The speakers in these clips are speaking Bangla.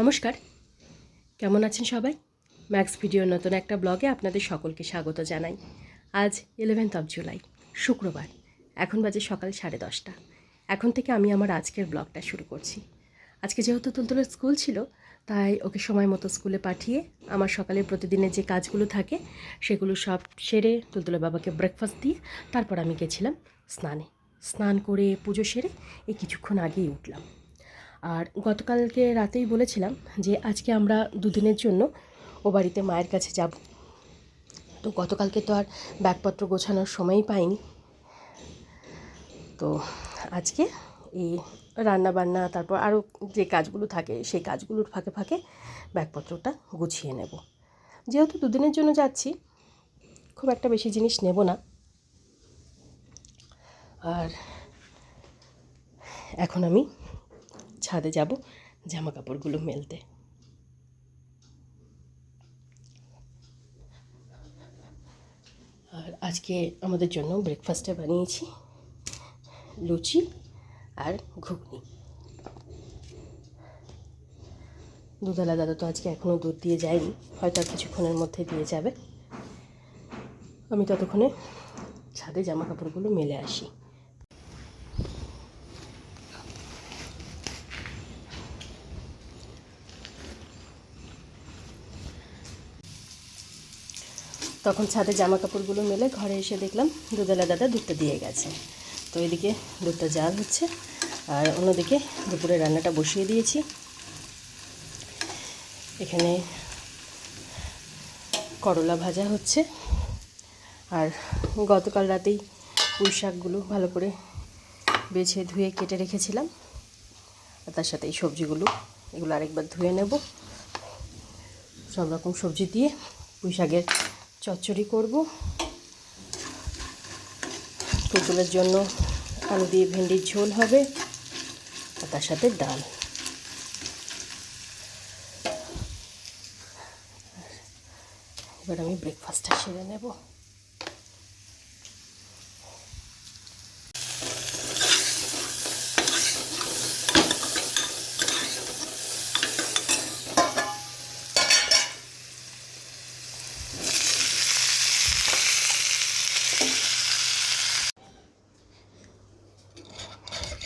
নমস্কার। কেমন আছেন সবাই? ম্যাক্স ভিডিওর নতুন একটা ব্লগে আপনাদের সকলকে স্বাগত জানাই। আজ ইলেভেন্থ অফ জুলাই শুক্রবার। এখন বাজে সকাল সাড়ে দশটা। এখন থেকে আমি আমার আজকের ব্লগটা শুরু করছি। আজকে যেহেতু তুলতুলের স্কুল ছিল, তাই ওকে সময় মতো স্কুলে পাঠিয়ে আমার সকালে প্রতিদিনের যে কাজগুলো থাকে, সেগুলো সব সেরে তুলতুলের বাবাকে ব্রেকফাস্ট দিয়ে তারপর আমি গেছিলাম স্নানে। স্নান করে পুজো সেরে এই কিছুক্ষণ আগেই উঠলাম। আর গতকালকে রাতেই বলেছিলাম যে আজকে আমরা দুদিনের জন্য ও বাড়িতে মায়ের কাছে যাব। তো গতকালকে তো আর ব্যাগপত্র গোছানোর সময়ই পাইনি। তো আজকে এই রান্না বান্না তারপর আরও যে কাজগুলো থাকে, সেই কাজগুলোর ফাঁকে ফাঁকে ব্যাগপত্রটা গুছিয়ে নেব। যেহেতু দুদিনের জন্য যাচ্ছি, খুব একটা বেশি জিনিস নেব না। আর এখন আমি ছাদে যাব জামা কাপড়গুলো মেলতে। আর আজকে আমাদের জন্য ব্রেকফাস্টে বানিয়েছি লুচি আর ঘুগনি। দুধওয়ালা দাদা তো আজকে এখনও দুধ দিয়ে যায়নি, হয়তো আর কিছুক্ষণের মধ্যে দিয়ে যাবে। আমি ততক্ষণে ছাদে জামা কাপড়গুলো মেলে আসি। তখন ছাদে জামা কাপড়গুলো মেলে ঘরে এসে দেখলাম দুধওয়ালা দাদা দুধটা দিয়ে গেছে। তো এদিকে দুধটা জাল হচ্ছে আর অন্যদিকে দুপুরে রান্নাটা বসিয়ে দিয়েছি। এখানে করলা ভাজা হচ্ছে আর গতকাল রাতেই পুঁই শাকগুলো ভালো করে বেছে ধুয়ে কেটে রেখেছিলাম। আর তার সাথে এই সবজিগুলো, এগুলো আরেকবার ধুয়ে নেব। সব রকম সবজি দিয়ে পুঁই শাকের চচ্চড়ি করব। পুতুলের জন্য আলু দিয়ে ভেন্ডির ঝোল হবে আর তার সাথে ডাল। এবার আমি ব্রেকফাস্টটা সেরে নেব।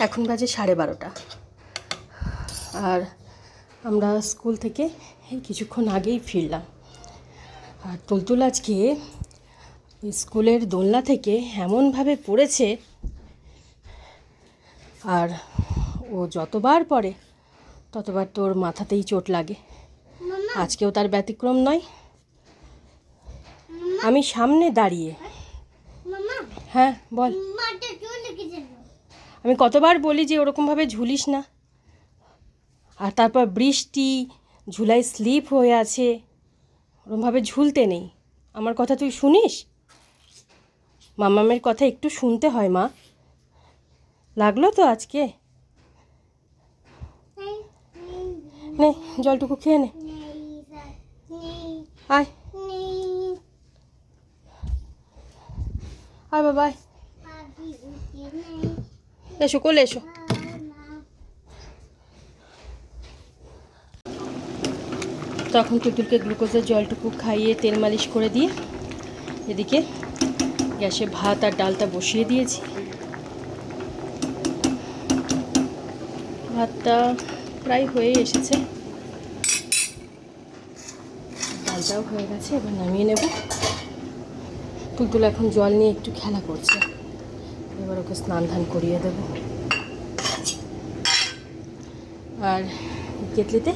এখন বাজে সাড়ে বারোটা। আর আমরা স্কুল থেকে এই কিছুক্ষণ আগেই ফিরলাম। আর তুলতুল আজকে স্কুলের দোলনা থেকে এমনভাবে পড়েছে আর ও যতবার পড়ে ততবার তোর মাথাতেই চোট লাগে। আজকেও তার ব্যতিক্রম নয়। আমি সামনে দাঁড়িয়ে। হ্যাঁ বল। আমি কতবার বলি যে ওরকমভাবে ঝুলিস না। আর তারপর বৃষ্টি, ঝুলাই স্লিপ হয়ে আছে ওরকমভাবে ঝুলতে নেই। আমার কথা তুই শুনিস? মামামের কথা একটু শুনতে হয়, মা। লাগল তো আজকে? নে, জলটুকু খেয়ে নে। আয়। আয় বাবা। এসো কোলে এসো তখন টুটুলকে গ্লুকোজের জলটুকু খাইয়ে তেল মালিশ করে দিয়ে এদিকে গ্যাসে ভাত আর ডালটা বসিয়ে দিয়েছি। ভাতটা প্রায় হয়ে এসেছে। ডালটাও হয়ে গেছে, এবার নামিয়ে নেব। টুলতুল এখন জল নিয়ে একটু খেলা করছে। এবার ওকে স্নান ধান করিয়ে দেব। আর কেতলিতে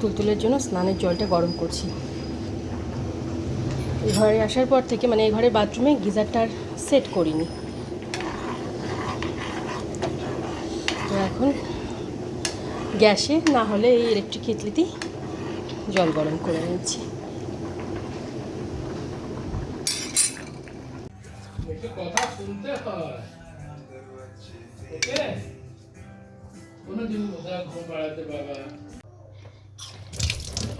তুলতুলের জন্য স্নানের জলটা গরম করছি। এই ঘরে আসার পর থেকে মানে এই ঘরের বাথরুমে গিজারটার সেট করিনি। তো এখন গ্যাসে না হলে এই ইলেকট্রিক কেতলিতেই জল গরম করে নিচ্ছি। কথা শুনতে হয় ওকে কোনোদিন ঘুম বাবা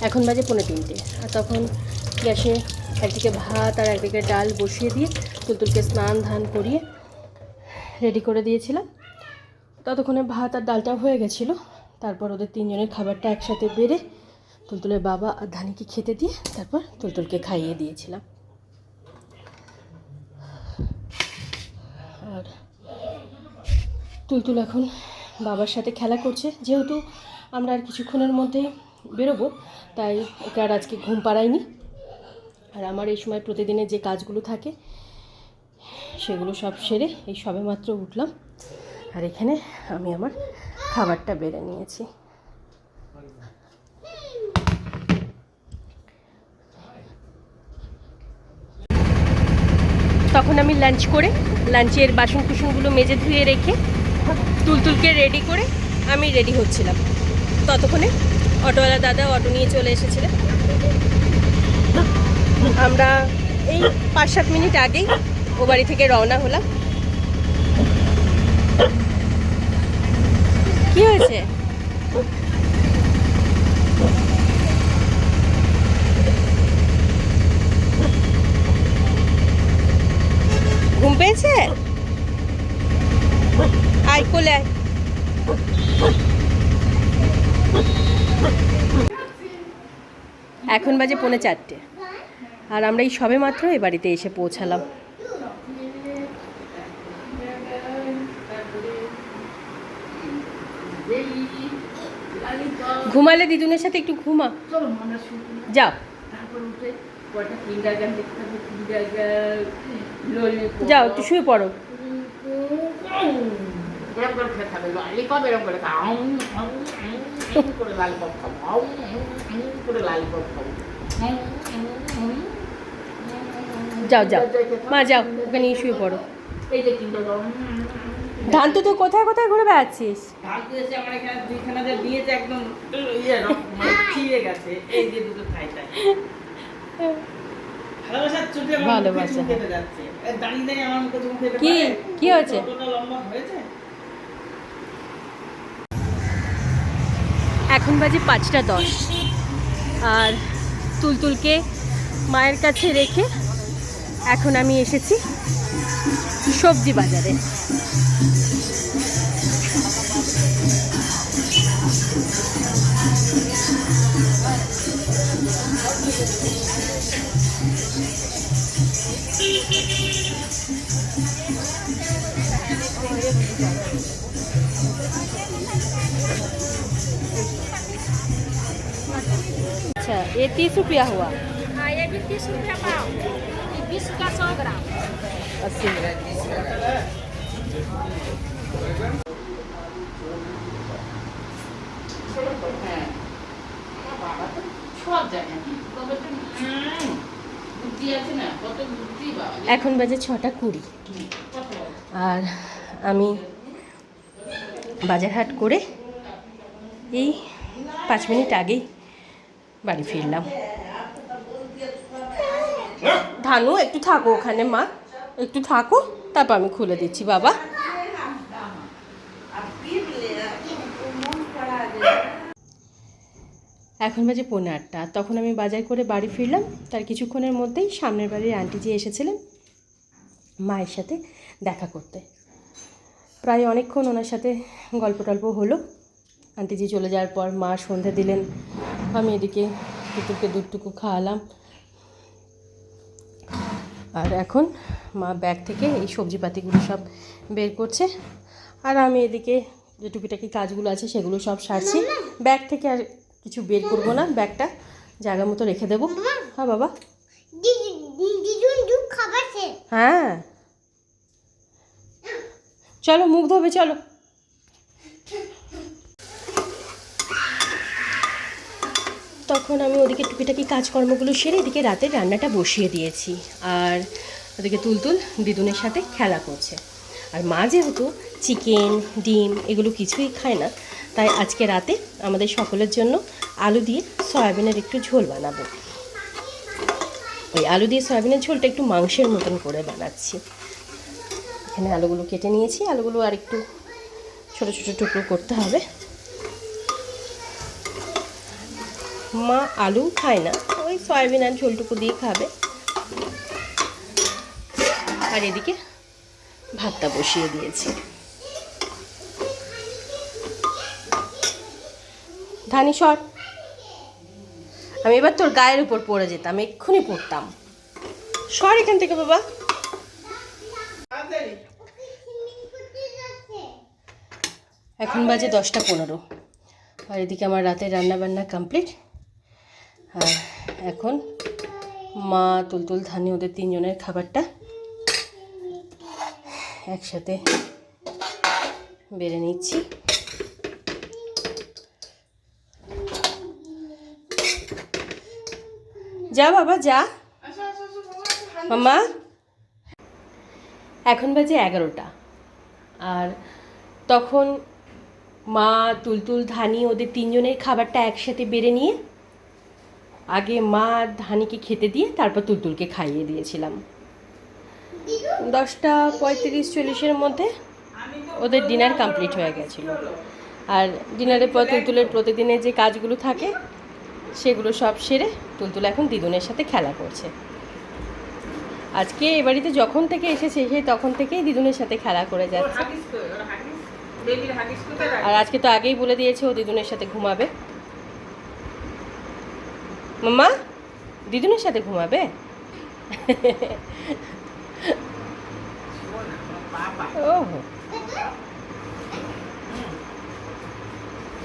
এখন বাজে পনেরো তিনটে। আর তখন গ্যাসে একদিকে ভাত আর একদিকে ডাল বসিয়ে দিয়ে তুলতুলকে স্নান ধান করিয়ে রেডি করে দিয়েছিলাম। ততক্ষণে ভাত আর ডালটাও হয়ে গেছিল। তারপর ওদের তিনজনের খাবারটা একসাথে বেড়ে তুলতুলের বাবা আর ধানিকে খেতে দিয়ে তারপর তুলতুলকে খাইয়ে দিয়েছিলাম। আর তুলতুল এখন বাবার সাথে খেলা করছে। যেহেতু আমরা আর কিছুক্ষণের মধ্যেই বেরোবো, তাই ওকে আর আজকে ঘুম পাড়াইনি। আর আমার এই সময় প্রতিদিনের যে কাজগুলো থাকে, সেগুলো সব সেরে এই সবে মাত্র উঠলাম। আর এখানে আমি আমার খাবারটা বেড়ে নিয়েছি। তখন আমি লাঞ্চ করে লাঞ্চের বাসন কুসনগুলো মেজে ধুয়ে রেখে, তুলতুলকে রেডি করে আমি রেডি হচ্ছিলাম। ততক্ষণে অটোওয়ালা দাদা অটো নিয়ে চলে এসেছিলেন। আমরা এই পাঁচ সাত মিনিট আগেই ও বাড়ি থেকে রওনা হলাম। কি হয়েছে? ঘুম পেয়েছে? আয় কোলে আয়। এখন বাজে পৌনে চারটে। আর আমরা এই সবে মাত্র এ বাড়িতে এসে পৌঁছালাম। ঘুমালে দিদুনের সাথে একটু ঘুমা। যাও। যাও একটু শুয়ে পড়ো। যাও যাও। মা যাও ওকে নিয়ে শুয়ে পড়ো। এই যে ধান তো তুই কোথায় কোথায় ঘুরে বেড়াচ্ছিস? ঢালতে এসে আমার এখানে দুইখানা যে দিয়েছে একদম ইয়ে মানে গেছে। এই যে দুটো ভালোবাসা, কেটে কি? কি? হয়েছে? এখন বাজে পাঁচটা দশ। আর তুলতুলকে মায়ের কাছে রেখে এখন আমি এসেছি সবজি বাজারে। ये तीस रुपया हुआ हाँ ये भी तीस रुपया पाव ये बीस का सौ ग्राम अस्सी হ্যাঁ আমার বাবা তো সব জানে তবে তো উম, বুদ্ধি আছে না কত বুদ্ধি বাবা এখন বাজে ছটা কুড়ি কত আর আমি বাজার হাট করে এই পাঁচ মিনিট আগেই বাড়ি ফিরলাম। ধানু একটু থাকো ওখানে মা। একটু থাকো তারপর আমি খুলে দিচ্ছি বাবা। এখন বাজে পৌনে আটটা। তখন আমি বাজার করে বাড়ি ফিরলাম। তার কিছুক্ষণের মধ্যেই সামনের বাড়ির আন্টি যে এসেছিলেন মায়ের সাথে দেখা করতে। প্রায় অনেকক্ষণ ওনার সাথে গল্প টল্প হলো। আন্টিজি চলে যাওয়ার পর মা সন্ধে দিলেন। আমি এদিকে টুকুরকে দুধটুকু খাওয়ালাম। আর এখন মা ব্যাগ থেকে এই সবজিপাতিগুলো সব বের করছে। আর আমি এদিকে যে টুকিটাকি কাজগুলো আছে সেগুলো সব সারছি। ব্যাগ থেকে আর কিছু বের করব না, ব্যাগটা জায়গা মতো রেখে দেবো। হ্যাঁ বাবা। হ্যাঁ। চলো মুখ ধোবে, চলো। তখন আমি ওদিকে টুকিটাকি কাজকর্মগুলো সেরে এদিকে রাতে রান্নাটা বসিয়ে দিয়েছি। আর ওদিকে তুলতুল দিদুনের সাথে খেলা করছে। আর মা যেহেতু চিকেন, ডিম এগুলো কিছুই খায় না, তাই আজকে রাতে আমাদের সকলের জন্য আলু দিয়ে সয়াবিনের একটু ঝোল বানাবো। ওই আলু দিয়ে সয়াবিনের ঝোলটা একটু মাংসের মতন করে বানাচ্ছি। এখানে আলুগুলো কেটে নিয়েছি। আলুগুলো আর একটু ছোটো ছোটো টুকরো করতে হবে। মা আলু খায় না। ওই সয়াবিন আর ঝোলটুকু দিয়ে খাবে। আর এদিকে ভাতটা বসিয়ে দিয়েছি। ধানি, সর। আমি এবার তোর গায়ের উপর পড়ে যেতাম, এক্ষুনি পড়তাম। সর এখান থেকে, বাবা। এখন বাজে দশটা পনেরো। আর এদিকে আমার রাতের রান্না বান্না কমপ্লিট এখন মা তুলতুল ধানি ওদের তিনজনের খাবারটা একসাথে বেড়ে নিচ্ছি। যা বাবা, যা। মামা এখন বাজে এগারোটা। আর তখন মা, তুলতুল, ধানি ওদের তিনজনের খাবারটা একসাথে বেড়ে নিয়ে আগে মা ধানিকে খেতে দিয়ে তারপর তুলতুলকে খাইয়ে দিয়েছিলাম। দশটা পঁয়ত্রিশ চল্লিশের মধ্যে ওদের ডিনার কমপ্লিট হয়ে গেছিল। আর ডিনারের পর তুলতুলের প্রতিদিনের যে কাজগুলো থাকে সেগুলো সব সেরে তুলতুল এখন দিদুনের সাথে খেলা করছে। আজকে এ বাড়িতে যখন থেকে এসেছে সেই তখন থেকেই দিদুনের সাথে খেলা করে যাচ্ছে? আর আজকে তো আগেই বলে দিয়েছে ও দিদুনের সাথে ঘুমাবে। মাম্মা দিদুনের সাথে ঘুমাবে শোন না, আমার বাবা ও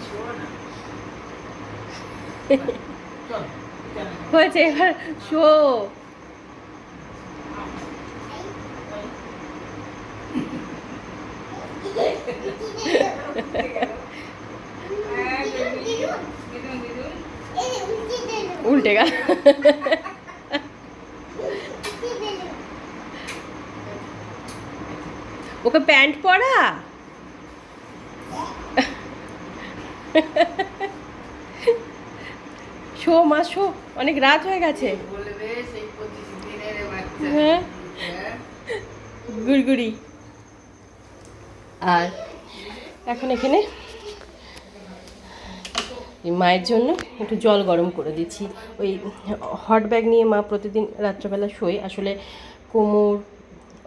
শোন না। চল, চল। হয়েছে এবার শো হ্যাঁ, বেবি। দিদুন, দিদুন। উল্টে গেল। ওকে প্যান্ট পরা? শো মা শো অনেক রাত হয়ে গেছে। হ্যাঁ। গুড়গুড়ি। আর এখন এখানে মায়ের জন্য একটু জল গরম করে দিচ্ছি। ওই হট ব্যাগ নিয়ে মা প্রতিদিন রাত্রেবেলা শোয়। আসলে কোমর,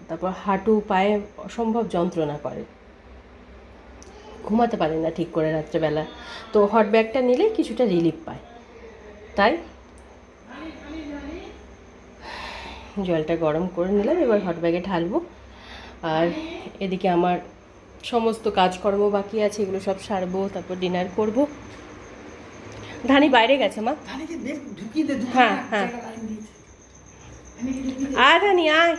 তারপর হাঁটু, পায়ে অসম্ভব যন্ত্রণা করে। ঘুমাতে পারে না ঠিক করে রাত্রেবেলা। তো হট ব্যাগটা নিলে কিছুটা রিলিফ পায়। তাই জলটা গরম করে নিলাম, এবার হট ব্যাগে ঢালবো। আর এদিকে আমার সমস্ত কাজকর্ম বাকি আছে, এগুলো সব সারবো, তারপর ডিনার করব। ধানি বাইরে গেছে মা। হ্যাঁ, হ্যাঁ। আয় ধানি আয়।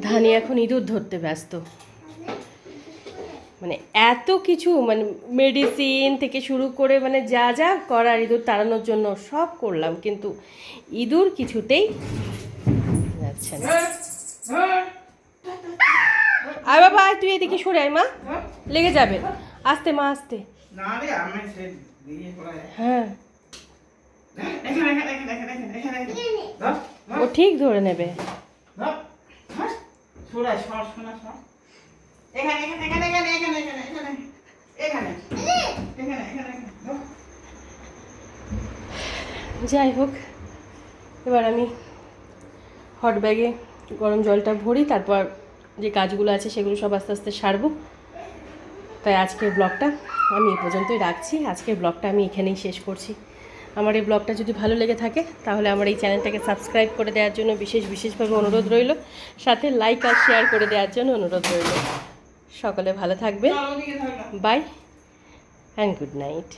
ধানি এখন ইঁদুর ধরতে ব্যস্ত। মানে এত কিছু মানে মেডিসিন থেকে শুরু করে মানে যা যা করার ইঁদুর তাড়ানোর জন্য সব করলাম কিন্তু ইঁদুর কিছুতেই যাচ্ছে না। আয় বাবা আয় তুই এদিকে সরে আয় মা লেগে যাবে আস্তে মা আস্তে হ্যাঁ ও ঠিক ধরে নেবে। যাই হোক এবার আমি হট ব্যাগে গরম জলটা ভরি তারপর যে কাজগুলো আছে সেগুলো সব আস্তে আস্তে সারবো। তাই আজকের ব্লগটা আমি এ পর্যন্তই রাখছি। আজকের ব্লগটা আমি এখানেই শেষ করছি। আমার এই ব্লগটা যদি ভালো লেগে থাকে, তাহলে আমার এই চ্যানেলটাকে সাবস্ক্রাইব করে দেওয়ার জন্য বিশেষ বিশেষভাবে অনুরোধ রইল। সাথে লাইক আর শেয়ার করে দেওয়ার জন্য অনুরোধ রইল। সকলে ভালো না। By and good night